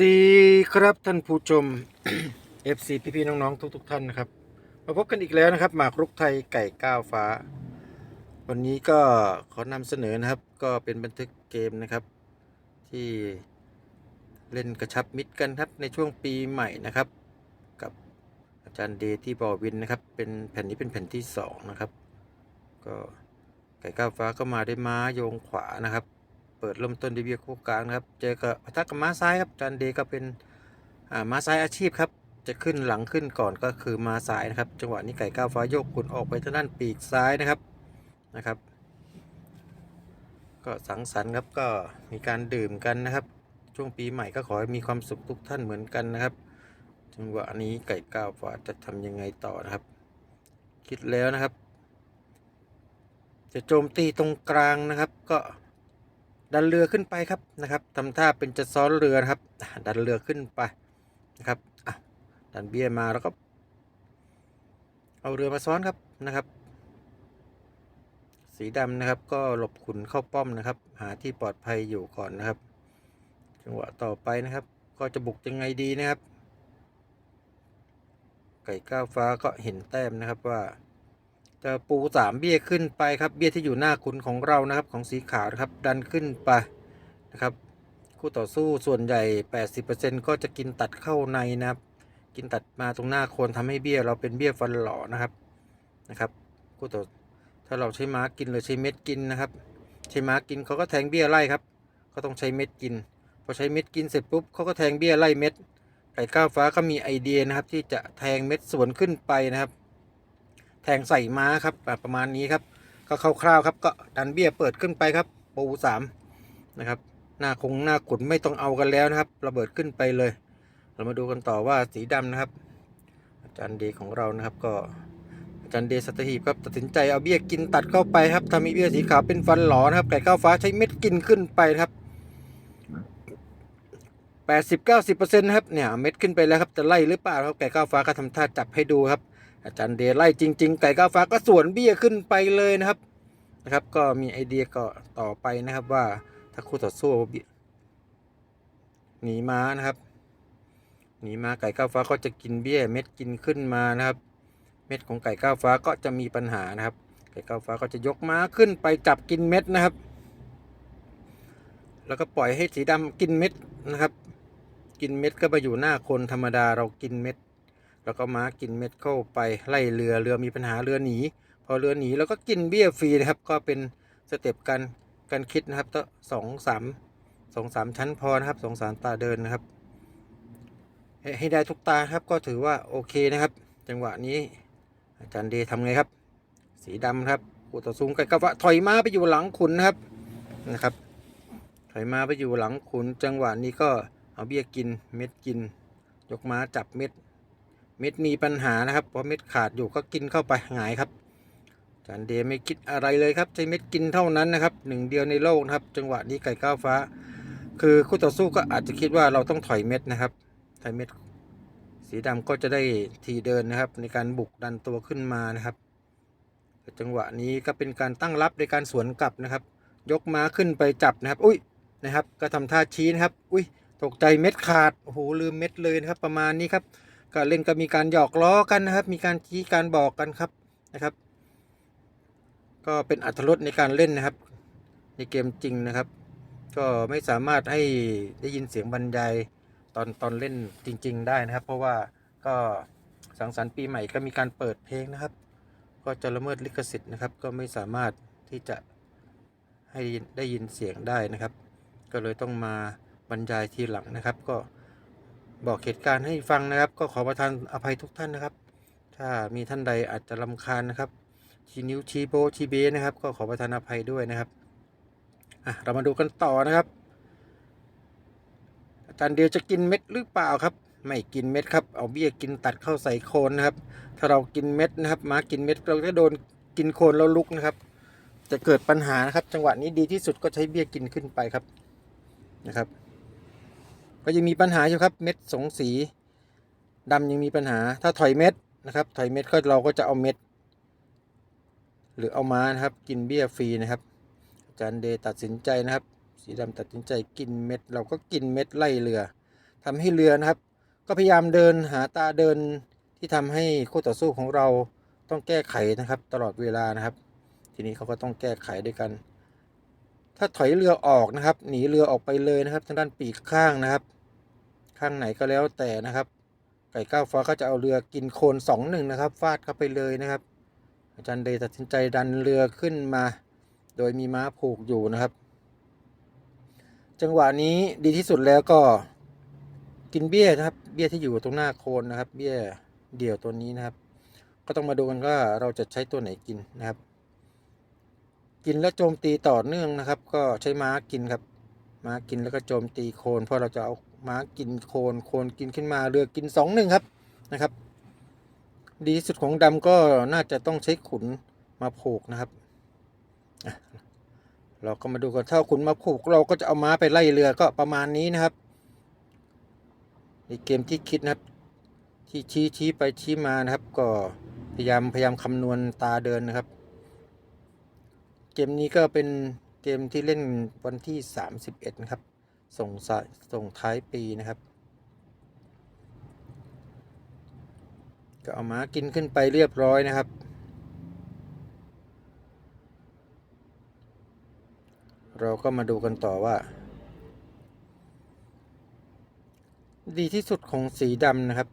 ดีครับท่านผู้ชม FC พี่ๆน้องๆ ทุก ๆ ท่านนะครับ มาพบกันอีกแล้วนะครับ หมากรุกไทยไก่ก้าวฟ้า วันนี้ก็ขอนำเสนอนะครับ ก็เป็นบันทึกเกมนะครับ ที่เล่นกระชับมิตรกันครับในช่วงปีใหม่นะครับ กับอาจารย์เดที่บอวินนะครับ เป็นแผ่นนี้เป็นแผ่นที่สองนะครับ ก็ไก่ก้าวฟ้าก็มาได้ม้าโยงขวานะครับ เปิดเริ่มต้นด้วยเบียคู่กลางนะครับ เจอกับปะทะกับม้าซ้ายครับจารย์เดก็เป็นอาม้าซ้ายอาชีพครับ จะขึ้นหลังขึ้นก่อนก็คือม้าซ้ายนะครับ จังหวะนี้ไก่ก้าวฟ้าโยกขุนออกไปทางด้านปีกซ้ายนะครับนะครับ ก็สังสรรค์ครับก็มีการดื่มกันนะครับ ช่วงปีใหม่ก็ขอให้มีความสุขทุกท่านเหมือนกันนะครับจังหวะนี้ไก่ก้าวฟ้าจะทำยังไงต่อนะครับ คิดแล้วนะครับ จะโจมตีตรงกลางนะครับก็ ดันเรือขึ้นไปครับนะครับทำท่าเป็นจะซ้อนเรือนะครับ ดันเรือขึ้นไปนะครับดันเบี้ยมาแล้วก็ เอาเรือมาซ้อนครับนะครับ สีดำนะครับ ก็หลบขุนเข้าป้อมนะครับ หาที่ปลอดภัยอยู่ก่อนนะครับ จังหวะต่อไปนะครับ ก็จะบุกยังไงดีนะครับ ไก่ก้าวฟ้าก็เห็นแต้มนะครับว่า จะปูสามเบี้ยขึ้นไปครับเบี้ยที่อยู่หน้าคุณของเรานะครับของสีขาวนะครับดันขึ้นไปนะครับคู่ต่อสู้ส่วนใหญ่ 80%ก็จะกินตัดเข้าในนะครับ กินตัดมาตรงหน้าโคนทำให้เบี้ยเราเป็นเบี้ยฟันหล่อนะครับนะครับคู่ต่อถ้าเราใช้ม้ากินหรือใช้เม็ดกินนะครับ ใช้ม้ากินเขาก็แทงเบี้ยไล่ครับก็ต้องใช้เม็ดกินพอใช้เม็ดกินเสร็จปุ๊บเขาก็แทงเบี้ยไล่เม็ดไก่ก้าวฟ้าก็มีไอเดียนะครับที่จะแทงเม็ดสวนขึ้นไปนะครับ แทงใส่ม้าครับประมาณนี้ครับก็คร่าวๆครับก็ดันเบี้ยเปิดขึ้นไปครับปูสามนะครับหน้าคงหน้าขุนไม่ต้องเอากันแล้วนะครับ ระเบิดขึ้นไปเลย เรามาดูกันต่อว่าสีดำนะครับ อาจารย์เดย์ของเรานะครับก็อาจารย์เดย์สัตหีบครับตัดสินใจเอาเบี้ยกินตัดเข้าไปครับทำให้เบี้ยสีขาวเป็นฟันหลอนะครับไก่ก้าวฟ้าใช้เม็ดกินขึ้นไปนะครับแปดสิบเก้าสิบเปอร์เซ็นต์ครับเนี่ยเม็ดขึ้นไปแล้วครับจะไล่หรือเปล่าครับไก่ก้าวฟ้าก็ทำท่าจับให้ดูครับ อาจารย์เดไล่จริง ๆ ไก่ก้าวฟ้าก็สวนเบี้ยขึ้นไปเลยนะครับนะครับ ก็มีไอเดียก็ต่อไปนะครับว่าถ้าคู่ต่อสู้เบี้ยหนีม้านะครับ หนีมาไก่ก้าวฟ้าก็จะกินเบี้ยเม็ดกินขึ้นมานะครับ เม็ดของไก่ก้าวฟ้าก็จะมีปัญหานะครับ ไก่ก้าวฟ้าก็จะยกม้าขึ้นไปจับกินเม็ดนะครับ แล้วก็ปล่อยให้สีดำกินเม็ดนะครับ กินเม็ดก็มาอยู่หน้าคนธรรมดาเรากินเม็ด แล้วก็ม้ากินเม็ดเข้าไปไล่เรือเรือมีปัญหาเรือหนี พอเรือหนีแล้วก็กินเบี้ยฟรีนะครับ ก็เป็นสเต็ปการการคิดนะครับต้อสองสามสองสามชั้นพอนะครับสองสามตาเดินนะครับ ให้ได้ทุกตาครับก็ถือว่าโอเคนะครับ จังหวะนี้อาจารย์เดย์ทำไงครับ สีดำครับกูต่อสูงไก่กระวะถอยมาไปอยู่หลังขุนนะครับนะครับถอยมาไปอยู่หลังขุนจังหวะนี้ก็เอาเบี้ยกินเม็ดกิน ยกม้าจับเม็ด เม็ดมีปัญหานะครับเพราะเม็ดขาดอยู่ก็กินเข้าไปหงายครับจารย์เดย์ไม่คิดอะไรเลยครับใช้เม็ดกินเท่านั้นนะครับหนึ่งเดียวในโลกนะครับ จังหวะนี้ไก่ก้าวฟ้า คือคู่ต่อสู้ก็อาจจะคิดว่าเราต้องถอยเม็ดนะครับถอยเม็ดสีดำก็จะได้ทีเดินนะครับ ในการบุกดันตัวขึ้นมานะครับ จังหวะนี้ก็เป็นการตั้งรับในการสวนกลับนะครับ ยกม้าขึ้นไปจับนะครับ อุ้ยนะครับ ก็ทำท่าชี้นะครับ อุ้ยตกใจเม็ดขาดโอ้โหลืมเม็ดเลยนะครับ ประมาณนี้ครับ ก็เล่นก็มีการหยอกล้อกันนะครับ มีการชี้การบอกกันครับนะครับ ก็เป็นอัตรสในการเล่นนะครับ ในเกมจริงนะครับ ก็ไม่สามารถให้ได้ยินเสียงบรรยายตอนตอนเล่นจริง ๆ ได้นะครับ เพราะว่าก็สังสรรค์ปีใหม่ก็มีการเปิดเพลงนะครับ ก็จะละเมิดลิขสิทธิ์นะครับ ก็ไม่สามารถที่จะให้ได้ยินเสียงได้นะครับ ก็เลยต้องมาบรรยายทีหลังนะครับ ก็ บอกเหตุการณ์ให้ฟังนะครับ ก็ขอประทานอภัยทุกท่านนะครับ ถ้ามีท่านใดอาจจะลำคาญนะครับชี้นิ้วชี้โบชี้เบนะครับ ก็ขอประทานอภัยด้วยนะครับอะเรามาดูกันต่อนะครับ อาจารย์เดียวจะกินเม็ดหรือเปล่าครับ ไม่กินเม็ดครับ เอาเบี้ยกินตัดเข้าใส่โคนนะครับ ถ้าเรากินเม็ดนะครับมากินเม็ดเราก็โดนกินโคนแล้วลุกนะครับ จะเกิดปัญหานะครับ จังหวะนี้ดีที่สุดก็ใช้เบี้ยกินขึ้นไปครับนะครับ ก็ยังมีปัญหาอยู่ครับเม็ดสงสีดำยังมีปัญหา ถ้าถอยเม็ดนะครับ ถอยเม็ดก็เราก็จะเอาเม็ด หรือเอาม้านะครับ กินเบี้ยฟรีนะครับอาจารย์เดตัดสินใจนะครับ สีดำตัดสินใจกินเม็ด เราก็กินเม็ดไล่เรือทำให้เรือนะครับ ก็พยายามเดินหาตาเดินที่ทำให้คู่ต่อสู้ของเราต้องแก้ไขนะครับ ตลอดเวลานะครับ ทีนี้เขาก็ต้องแก้ไขด้วยกัน ถ้าถอยเรือออกนะครับ หนีเรือออกไปเลยนะครับทางด้านปีกข้างนะครับ ข้างไหนก็แล้วแต่นะครับ ไก่ก้าวฟ้าก็จะเอาเรือกินโคลนสองหนึ่งนะครับ ฟาดเข้าไปเลยนะครับ อาจารย์เดย์ตัดสินใจดันเรือขึ้นมา โดยมีม้าผูกอยู่นะครับ จังหวะนี้ดีที่สุดแล้วก็กินเบี้ยนะครับ เบี้ยที่อยู่ตรงหน้าโคนนะครับ เบี้ยเดี่ยวตัวนี้นะครับ ก็ต้องมาดูกันว่าเราจะใช้ตัวไหนกินนะครับ กินแล้วโจมตีต่อเนื่องนะครับ ก็ใช้ม้ากินครับ ม้ากินแล้วก็โจมตีโคนเพราะเราจะเอา ม้ากินโคนโคนกินขึ้นมาเรือกินสองหนึ่งครับนะครับ ดีสุดของดำก็น่าจะต้องใช้ขุนมาผูกนะครับเราก็มาดูกันถ้าขุนมาผูกเราก็จะเอาม้าไปไล่เรือก็ประมาณนี้นะครับในเกมที่คิดนะครับที่ชี้ชี้ไปชี้มานะครับ ก็พยายามพยายามคำนวณตาเดินนะครับ เกมนี้ก็เป็นเกมที่เล่นวันที่ 31 นะครับ ส่งสายส่งท้ายปีนะครับ ก็เอามากินขึ้นไปเรียบร้อยนะครับ เราก็มาดูกันต่อว่า ดีที่สุดของสีดำนะครับ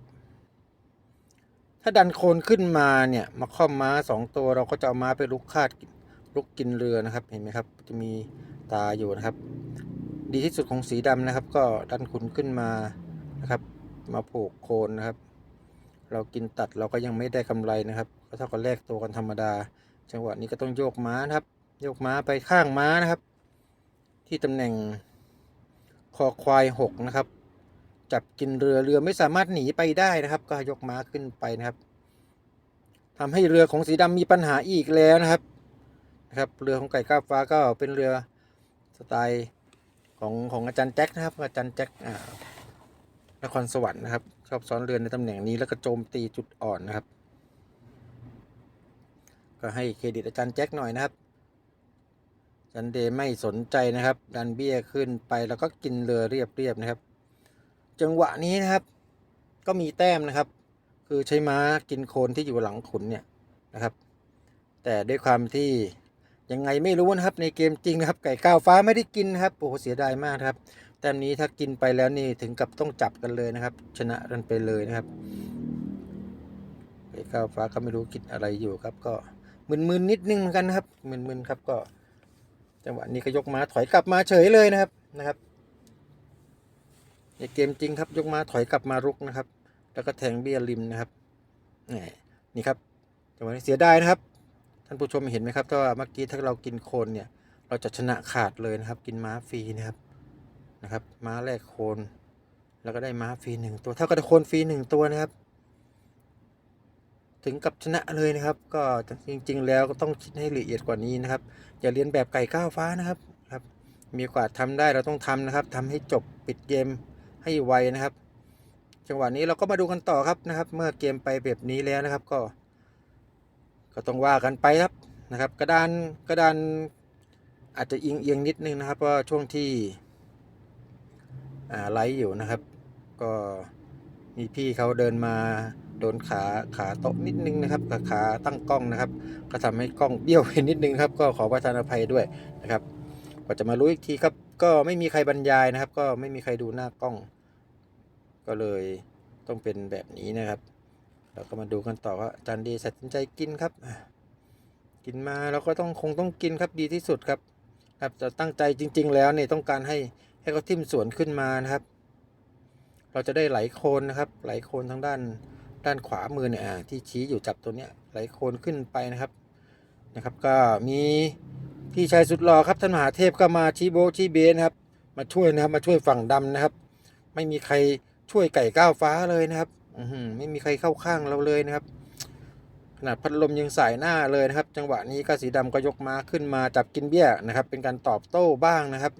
ถ้าดันโคนขึ้นมาเนี่ย มาคล่อมม้าสองตัวเราก็จะเอาม้าไปลุกคาดลุกกินเรือนะครับ เห็นไหมครับ จะมีตาอยู่นะครับ ดีที่สุดของสีดำนะครับ ก็ดันขุนขึ้นมานะครับ มาผูกโคนนะครับ เรากินตัดเราก็ยังไม่ได้กำไรนะครับ ก็เท่ากับแลกตัวกันธรรมดา จังหวะนี้ก็ต้องโยกม้านะครับ โยกม้าไปข้างม้านะครับ ที่ตำแหน่งคอควายหกนะครับ จับกินเรือเรือไม่สามารถหนีไปได้นะครับ ก็ยกม้าขึ้นไปนะครับทำให้เรือของสีดำมีปัญหาอีกแล้วนะครับนะครับ เรือของไก่ก้าฟ้าก็เป็นเรือสไตล์ ของของอาจารย์แจ็คนะครับ อาจารย์แจ็คอ่านครสวรรค์นะครับ ชอบซ้อนเรือในตำแหน่งนี้แล้วก็โจมตีจุดอ่อนนะครับ ก็ให้เครดิตอาจารย์แจ็คหน่อยนะครับจันเดย์ไม่สนใจนะครับ ดันเบี้ยขึ้นไปแล้วก็กินเรือเรียบๆนะครับ จังหวะนี้นะครับ ก็มีแต้มนะครับ คือใช้ม้ากินโคนที่อยู่หลังขุนเนี่ยนะครับ แต่ด้วยความที่ ยังไงไม่รู้นะครับในเกมจริงนะครับ ไก่ก้าวฟ้าไม่ได้กินนะครับโอ้โหเสียดายมากครับแต้มนี้ถ้ากินไปแล้วนี่ถึงกับต้องจับกันเลยนะครับ ชนะกันไปเลยนะครับไก่ก้าวฟ้าก็ไม่รู้คิดอะไรอยู่ครับ ก็มึนๆนิดนึงเหมือนกันนะครับมึนๆครับก็ จังหวะนี้ก็ยกม้าถอยกลับมาเฉยเลยนะครับนะครับในเกมจริงครับยกมาถอยกลับมารุกนะครับ แล้วก็แทงเบี้ยริมนะครับนี่ครับจังหวะนี้เสียดายนะครับ ท่านผู้ชมเห็นไหมครับถ้าว่าเมื่อกี้ถ้าเรากินโคนเนี่ย เราจะชนะขาดเลยนะครับ กินม้าฟรีนะครับนะครับ ม้าแรกโคน แล้วก็ได้ม้าฟรีหนึ่งตัว เท่ากับได้โคนฟรีหนึ่งตัวนะครับ ถึงกับชนะเลยนะครับ ก็จริง ๆ แล้วก็ต้องคิดให้ละเอียดกว่านี้นะครับ อย่าเรียนแบบไก่ก้าวฟ้านะครับครับ มีโอกาสทำได้เราต้องทำนะครับทำให้จบปิดเกมให้ไวนะครับ จังหวะนี้เราก็มาดูกันต่อครับนะครับ เมื่อเกมไปแบบนี้แล้วนะครับ ก็ ก็ต้องว่ากันไปครับนะครับ กระดานกระดานอาจจะอิงเอียงนิดนึงนะครับเพราะช่วงที่ไลฟ์อยู่นะครับ ก็มีพี่เขาเดินมาโดนขาขาโต๊ะนิดนึงนะครับกับขาตั้งกล้องนะครับ ก็ทำให้กล้องเบี้ยวไปนิดนึงครับ ก็ขอประทานอภัยด้วยนะครับกว่าจะมารู้อีกทีครับ ก็ไม่มีใครบรรยายนะครับ ก็ไม่มีใครดูหน้ากล้อง ก็เลยต้องเป็นแบบนี้นะครับ เราก็มาดูกันต่อว่าจารย์ดีตัดสินใจกินครับ กินมาเราก็ต้องคงต้องกินครับดีที่สุดครับครับจะตั้งใจจริง ๆ แล้วเนี่ยต้องการให้ให้เขาทิ่มสวนขึ้นมานะครับ เราจะได้ไหลโคนนะครับ ไหลโคนทางด้านด้านขวามือเนี่ยที่ชี้อยู่จับตัวเนี้ยไหลโคนขึ้นไปนะครับนะครับ ก็มีพี่ชายสุดหล่อครับท่านมหาเทพก็มาชี้โบชี้เบนนะครับ มาช่วยนะครับมาช่วยฝั่งดำนะครับ ไม่มีใครช่วยไก่ก้าวฟ้าเลยนะครับ อืไม่มีใครเข้าข้างเราเลยนะครับ ขนาดพัดลมยังสายหน้าเลยนะครับ จังหวะนี้ก็สีดำก็ยกม้าขึ้นมาจับกินเบี้ยนะครับ เป็นการตอบโต้บ้างนะครับ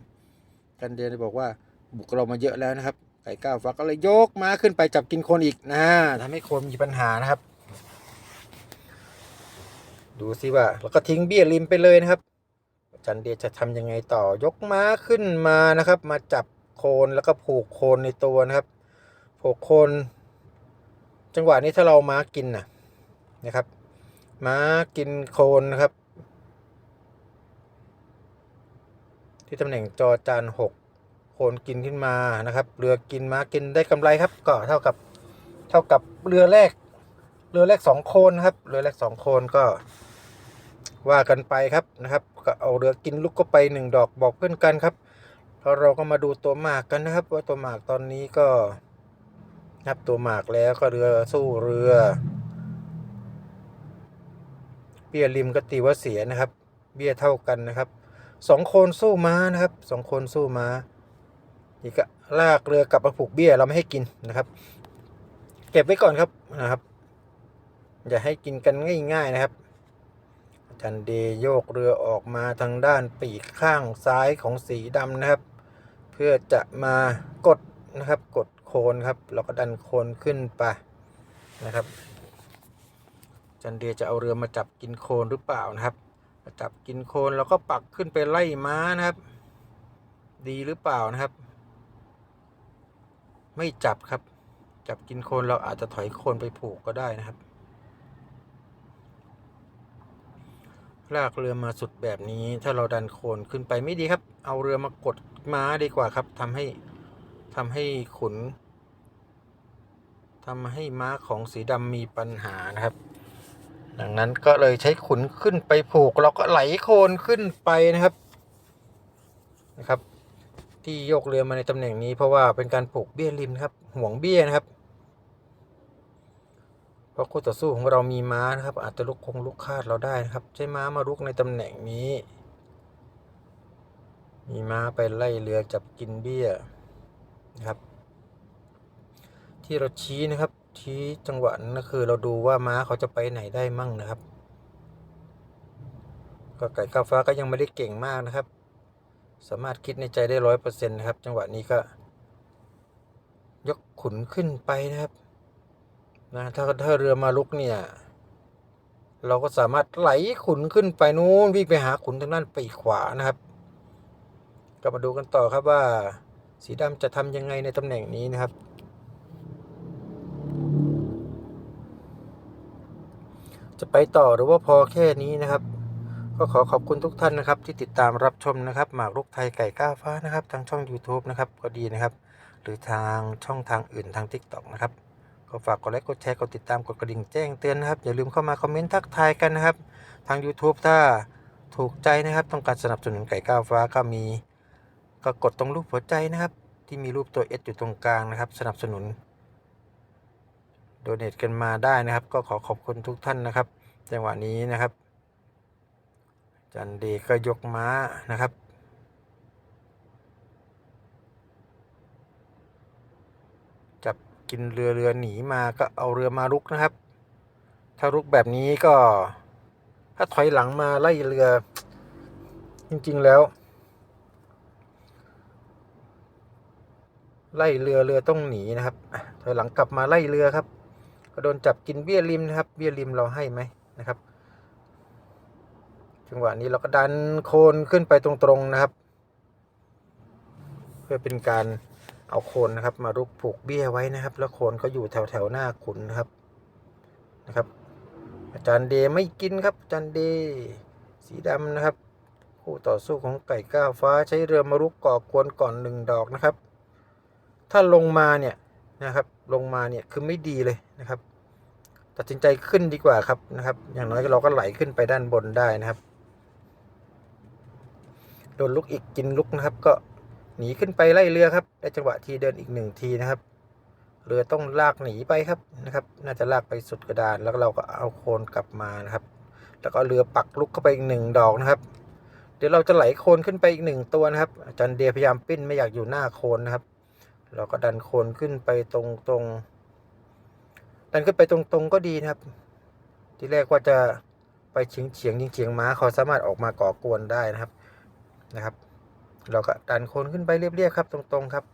กันเดียนบอกว่าบุกเรามาเยอะแล้วนะครับ ไก่ก้าวฟ้าก็เลยยกม้าขึ้นไปจับกินคนอีกนะทำให้คนมีปัญหานะครับ ดูสิว่าแล้วก็ทิ้งเบี้ยริมไปเลยนะครับจันเดียจะทำยังไงต่อยกม้าขึ้นมานะครับ มาจับโคนแล้วก็ผูกโคนในตัวนะครับโผกโคน จังหวะนี้ถ้าเราม้ากินนะนะครับ ม้ากินโคนนะครับ ที่ตำแหน่งจอจานหกโคนกินขึ้นมานะครับ เรือกินม้ากินได้กำไรครับ ก็เท่ากับเท่ากับเรือแรก เรือแรกสองโคนนะครับ เรือแรกสองโคนก็ว่ากันไปครับนะครับ ก็เอาเรือกินลูกก็ไปหนึ่งดอกบอกเพื่อนกันครับแล้วเราก็มาดูตัวหมากกันนะครับ ว่าตัวหมากตอนนี้ก็ นับตัวหมากแล้วก็เรือสู้เรือ เบี้ยริมก็ตีว่าเสียนะครับ เบี้ยเท่ากันนะครับสองคนสู้ม้านะครับสองคนสู้ม้าอีกก็ลากเรือกลับมาผูกเบี้ยเราไม่ให้กินนะครับ เก็บไว้ก่อนครับนะครับอย่าให้กินกันง่าย ๆนะครับจารย์เดโยกเรือออกมาทางด้านปีกข้างซ้ายของสีดำนะครับ เพื่อจะมากดนะครับ กด โคนครับ เราก็ดันโคนขึ้นไปนะครับ จันเดียจะเอาเรือมาจับกินโคนหรือเปล่านะครับจับกินโคนแล้วก็ปักขึ้นไปไล่ม้านะครับ ดีหรือเปล่านะครับ ไม่จับครับ จับกินโคนเราอาจจะถอยโคนไปผูกก็ได้นะครับ ลากเรือมาสุดแบบนี้ถ้าเราดันโคนขึ้นไปไม่ดีครับ เอาเรือมากดม้าดีกว่าครับทำให้ ทำให้ขุนทำให้ม้าของสีดำมีปัญหานะครับ ดังนั้นก็เลยใช้ขุนขึ้นไปผูกเราก็ไหลโคนขึ้นไปนะครับนะครับ ที่โยกเรือมาในตำแหน่งนี้เพราะว่าเป็นการผูกเบี้ยริมนะครับ ห่วงเบี้ยนะครับเพราะคู่ต่อสู้ของเรามีม้านะครับ อาจจะลุกคงลุกคาดเราได้นะครับ ใช้ม้ามาลุกในตำแหน่งนี้ มีม้าไปไล่เรือจับกินเบี้ย นะครับ ที่เราชี้นะครับ ชี้จังหวะนั้นก็คือเราดูว่าม้าเขาจะไปไหนได้มั่งนะครับ ก็ไก่ก้าวฟ้าก็ยังไม่ได้เก่งมากนะครับ สามารถคิดในใจได้ร้อยเปอร์เซ็นต์นะครับ จังหวะนี้ก็ ยกขุนขึ้นไปนะครับนะถ้าถ้าเรือมาลุกเนี่ย เราก็สามารถไหลขุนขึ้นไปนู้นวิ่งไปหาขุนทางด้านปีกขวานะครับ ก็มาดูกันต่อครับว่า สีดำจะทำยังไงในตำแหน่งนี้นะครับ จะไปต่อหรือว่าพอแค่นี้นะครับ ก็ขอขอบคุณทุกท่านนะครับ ที่ติดตามรับชมนะครับ หมากรุกไทยไก่ก้าวฟ้านะครับ ทางช่อง YouTube นะครับก็ดีนะครับ หรือทางช่องทางอื่นทาง TikTok นะครับก็ฝากกดไลค์กดแชร์กดติดตามกดกระดิ่งแจ้งเตือนนะครับ อย่าลืมเข้ามาคอมเมนต์ทักทายกันนะครับ ทาง YouTube ถ้าถูกใจนะครับ ต้องการสนับสนุนไก่ก้าวฟ้าก็มี ก็กดตรงรูปหัวใจนะครับ ที่มีรูปตัว S อยู่ตรงกลางนะครับ สนับสนุนโดเนทกันมาได้นะครับ ก็ขอขอบคุณทุกท่านนะครับ จังหวะนี้นะครับ จันเดก็ยกม้านะครับจับกินเรือเรือหนีมาก็เอาเรือมารุกนะครับ ถ้ารุกแบบนี้ก็ ถ้าถอยหลังมาไล่เรือ จริง ๆ แล้ว ไล่เรือเรือต้องหนีนะครับถอยหลังกลับมาไล่เรือครับ ก็โดนจับกินเบี้ยริมนะครับ เบี้ยริมเราให้ไหมนะครับจังหวะนี้เราก็ดันโคนขึ้นไปตรงๆนะครับ เพื่อเป็นการเอาโคนนะครับ มารุกผูกเบี้ยไว้นะครับ แล้วโคนก็อยู่แถวๆหน้าขุนนะครับนะครับ อาจารย์เดไม่กินครับ อาจารย์เดสีดำนะครับ คู่ต่อสู้ของไก่ก้าวฟ้าใช้เรือมารุกก่อกวนก่อนหนึ่งดอกนะครับ ถ้าลงมาเนี่ยนะครับ ลงมาเนี่ยคือไม่ดีเลยนะครับ ตัดสินใจขึ้นดีกว่าครับนะครับ อย่างน้อยเราก็ไหลขึ้นไปด้านบนได้นะครับ โดนลุกอีกกินลุกนะครับ ก็หนีขึ้นไปไล่เรือครับได้จังหวะทีเดินอีกหนึ่งทีนะครับเรือต้องลากหนีไปครับนะครับ น่าจะลากไปสุดกระดานแล้วเราก็เอาโคนกลับมานะครับ แล้วก็เรือปักลุกเข้าไปอีกหนึ่งดอกนะครับ เดี๋ยวเราจะไหลโคนขึ้นไปอีกหนึ่งตัวนะครับอาจารย์เดียพยายามปิ้นไม่อยากอยู่หน้าโคนนะครับ เราก็ดันโคนขึ้นไปตรงตรงๆดันขึ้นไปตรงตรงๆก็ดีนะครับ ที่แรกว่าจะไปเฉียงเฉียงเฉียงม้าเขาสามารถออกมาก่อกวนได้นะครับนะครับ เราก็ดันโคนขึ้นไปเรียบๆครับ ตรงๆครับ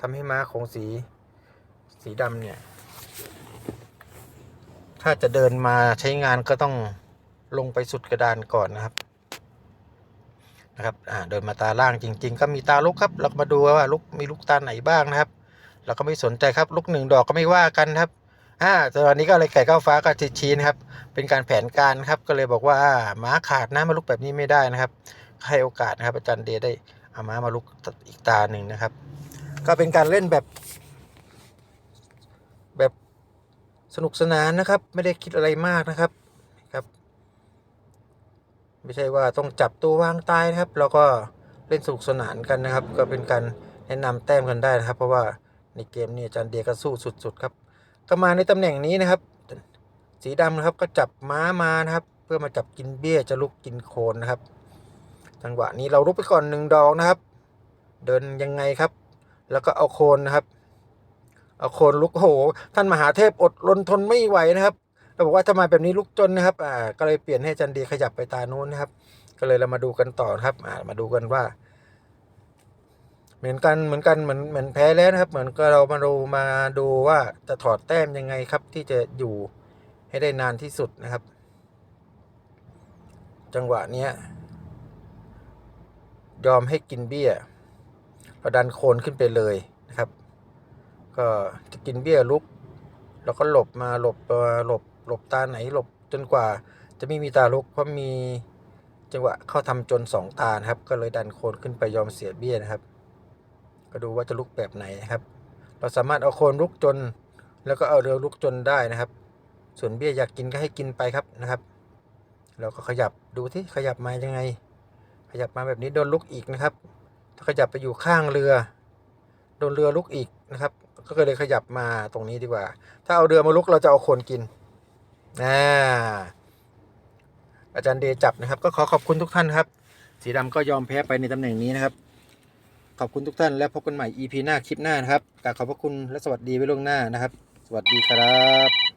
ทำให้ม้าของสีสีดำเนี่ย ถ้าจะเดินมาใช้งานก็ต้องลงไปสุดกระดานก่อนนะครับ นะครับเดินมาตาล่างจริง ๆ ก็มีตาลุกครับ เราก็มาดูว่าลุกมีลุกตาไหนบ้างนะครับ เราก็ไม่สนใจครับลูกหนึ่งดอกก็ไม่ว่ากันครับอ่าต่วันนี้ก็เลยไก่ก้าฟ้ากับชี้นะครับ เป็นการแผนการครับ ก็เลยบอกว่าม้าขาดนะมาลุกแบบนี้ไม่ได้นะครับ ให้โอกาสนะครับ อาจารย์เดได้เอาม้ามาลุกอีกตาหนึ่งนะครับ ก็เป็นการเล่นแบบ แบบสนุกสนานนะครับ ไม่ได้คิดอะไรมากนะครับ ไม่ใช่ว่าต้องจับตัววางตายนะครับเราก็เล่นสนุกสนานกันนะครับ ก็เป็นการแนะนำแต้มกันได้นะครับ เพราะว่าในเกมนี้อาจารย์เดียก็สู้สุด ๆ ครับก็มาในตำแหน่งนี้นะครับ สีดำนะครับก็จับม้ามานะครับ เพื่อมาจับกินเบี้ยจะลุกกินโคนนะครับ จังหวะนี้เราลุกไปก่อนหนึ่งดอกนะครับ เดินยังไงครับ แล้วก็เอาโคนนะครับเอาโคนลุกโอ้โหท่านมหาเทพอดรนทนไม่ไหวนะครับ บอกว่าทำไมแบบนี้ลุกจนนะครับอ่าก็เลยเปลี่ยนให้อาจันดีขยับไปตาโน้นนะครับ ก็เลยเรามาดูกันต่อครับอ่ามาดูกันว่า เหมือนกันเหมือนกันเหมือนเหมือนแพ้แล้วนะครับ เหมือนก็เรามาดูมาดูว่าจะถอดแต้มยังไงครับ ที่จะอยู่ให้ได้นานที่สุดนะครับ จังหวะเนี้ยยอมให้กินเบี้ยเราดันโคนขึ้นไปเลยนะครับ ก็จะกินเบี้ยลุก แล้วก็หลบมาหลบหลบ ลบตาไหนหลบจนกว่าจะไม่มีตาลุกเพราะมีจังหวะเข้าทำจนสองตานะครับ ก็เลยดันโคนขึ้นไปยอมเสียเบี้ยนะครับ ก็ดูว่าจะลุกแบบไหนนะครับ เราสามารถเอาโคนลุกจน แล้วก็เอาเรือลุกจนได้นะครับ ส่วนเบี้ยอยากกินก็ให้กินไปครับนะครับ เราก็ขยับดูที่ขยับมายังไง ขยับมาแบบนี้โดนลุกอีกนะครับ ถ้าขยับไปอยู่ข้างเรือ โดนเรือลุกอีกนะครับ ก็เลยขยับมาตรงนี้ดีกว่า ถ้าเอาเรือมาลุกเราจะเอาโคนกิน อ่าอาจารย์เดจับนะครับ ก็ขอขอบคุณทุกท่านครับ สีดำก็ยอมแพ้ไปในตำแหน่งนี้นะครับ ขอบคุณทุกท่านและพบกันใหม่ EP หน้าคลิปหน้านะครับกราบขอบพระคุณและสวัสดีไว้ล่วงหน้านะครับ สวัสดีครับ